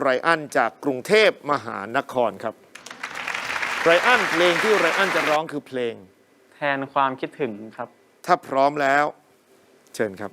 ไรอันจากกรุงเทพมหานครครับ ไรอันเพลงที่ไรอันจะร้องคือเพลง แทนความคิดถึงครับ ถ้าพร้อมแล้ว เชิญครับ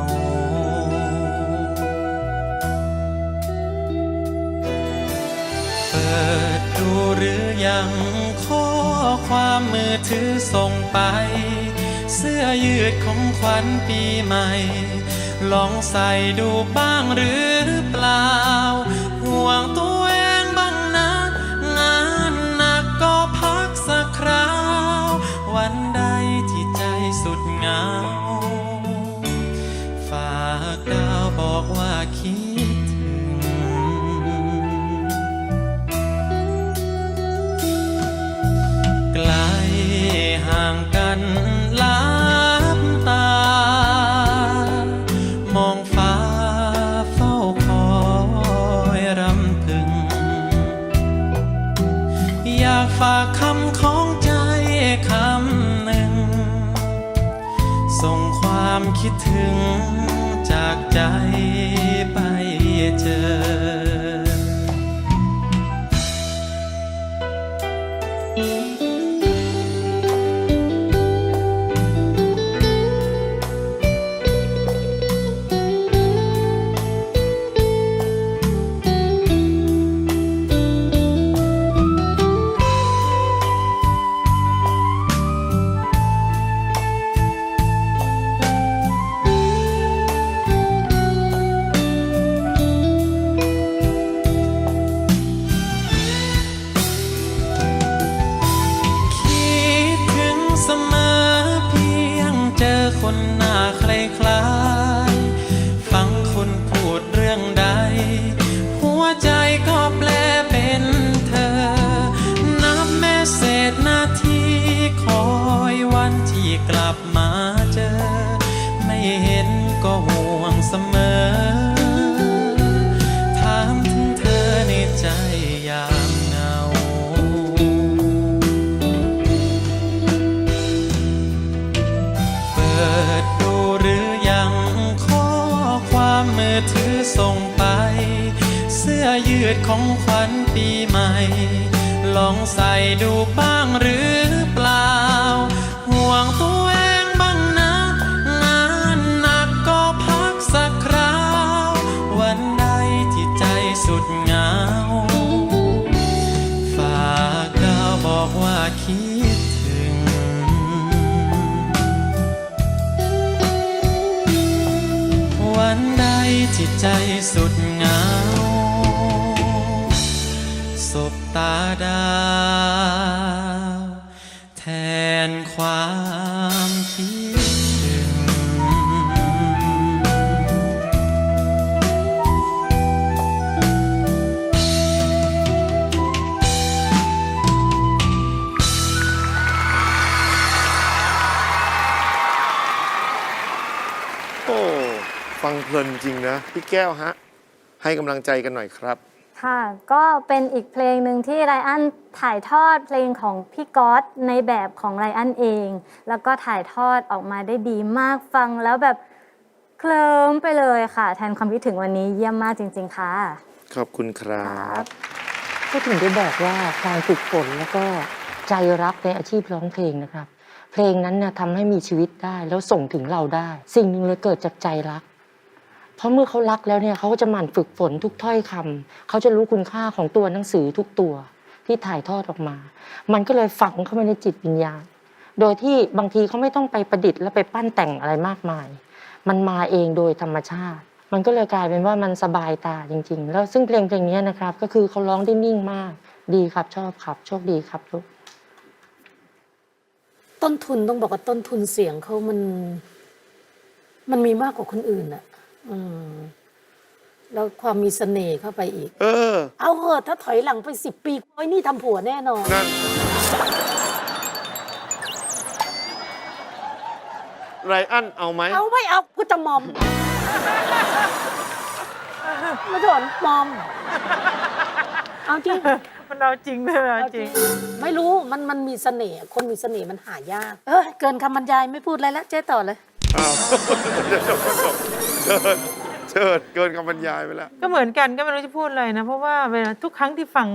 ดดูหรือยังข้อความมือถือส่งไป เสื้อยืดของขวัญปีใหม่ ลองใส่ดูบ้างหรือเปล่า ห่วงตัวเองบ้างนะ งานหนักก็พักสักคราว วันใดที่ใจสุดเหงาันลับตา มองฟ้าเฝ้าคอยรำพึง อยากฝากคำของใจคำหนึ่ง ส่งความคิดถึงจากใจไปเจอ ของขวัญปีใหม่ ลองใส่ดูบ้างหรือเปล่า ห่วงตัวเองบ้างนะ งานหนักก็พักสักคราว วันใดที่ใจสุดเหงา ฝากดาวบอกว่าคิดถึงวันใดที่ใจสุดเหงา ตาดาวแทนความคิดถึงคฟังเพลินจริงนะ พี่แก้วฮะ ให้กำลังใจกันหน่อยครับ ค่ะ ก็เป็นอีกเพลงหนึ่งที่ไรอันถ่ายทอดเพลงของพี่ก๊อตในแบบของไรอันเอง แล้วก็ถ่ายทอดออกมาได้ดีมากฟังแล้วแบบเคลิ้มไปเลยค่ะ แทนความคิดถึงวันนี้เยี่ยมมากจริง ๆ ค่ะ ขอบคุณครับก็ถึงได้บอกว่าความฝึกฝนแล้วก็ใจรักในอาชีพร้องเพลงนะครับ เพลงนั้นนะทำให้มีชีวิตได้แล้วส่งถึงเราได้ สิ่งหนึ่งเลยเกิดจากใจรัก เพราะเมื่อเขารักแล้วเนี่ยเขาก็จะหมั่นฝึกฝนทุกถ้อยคำเขาจะรู้คุณค่าของตัวหนังสือทุกตัวที่ถ่ายทอดออกมา มันก็เลยฝังเข้าไปในจิตวิญญาณ โดยที่บางทีเขาไม่ต้องไปประดิษฐ์และไปปั้นแต่งอะไรมากมาย มันมาเองโดยธรรมชาติ มันก็เลยกลายเป็นว่ามันสบายตาจริง ๆ แล้วซึ่งเพลงเพลงนี้นะครับ ก็คือเขาร้องได้นิ่งมาก ดีครับชอบครับ โชคดีครับลูกต้นทุนต้องบอกว่าต้นทุนเสียงเขามัน มันมีมากกว่าคนอื่นอะ อืมแล้วความมีเสน่ห์เข้าไปอีก เออ เอาเหอะถ้าถอยหลังไปสิบปีโอ้ยนี่ทำผัวแน่นอน นั่น ไรอันเอาไหม เอาไม่เอาพุทธมอมมาถอนมอม เอาจริงมันเอาจริงเลยเอาเอาจจริริงงไม่รู้มันมันมีเสน่ห์คนมีเสน่ห์มันหายาก เออเกินคำบรรยายไม่พูดอะไรแล้วเจ๊ต่อเลย อ้าวเดี๋ยวจบก็จบเชิญเชิญเกินคำบรรยายไปแล้ว ก็เหมือนกันก็ไม่รู้จะพูดอะไรนะ เพราะว่าเวลาทุกครั้งที่ฟัง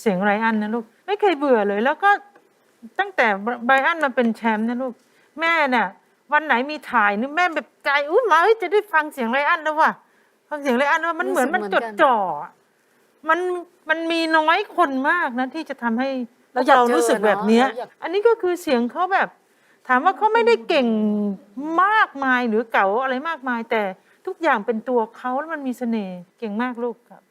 เสียงไรอันนะลูก ไม่เคยเบื่อเลย แล้วก็ตั้งแต่ไบรอันมาเป็นแชมป์นะลูก แม่เนี่ยวันไหนมีถ่ายนี่แม่แบบใจอุ้ยมาเอ้ยจะได้ฟังเสียงไรอันแล้วว่ะฟังเสียงไรอันแล้วมันเหมือนมันรู้จสึกดเหมือนกันจ่ออะมันมันมีน้อยคนมากนะที่จะทำให้เราอยากเราเจอรู้สึกแบบเนี้ยเนอะเราอยาก อันนี้ก็คือเสียงเขาแบบ ถามว่าเขาไม่ได้เก่งมากมายหรือเก่าอะไรมากมาย แต่ทุกอย่างเป็นตัวเขาแล้วมันมีเสน่ห์เก่งมากลูกครับ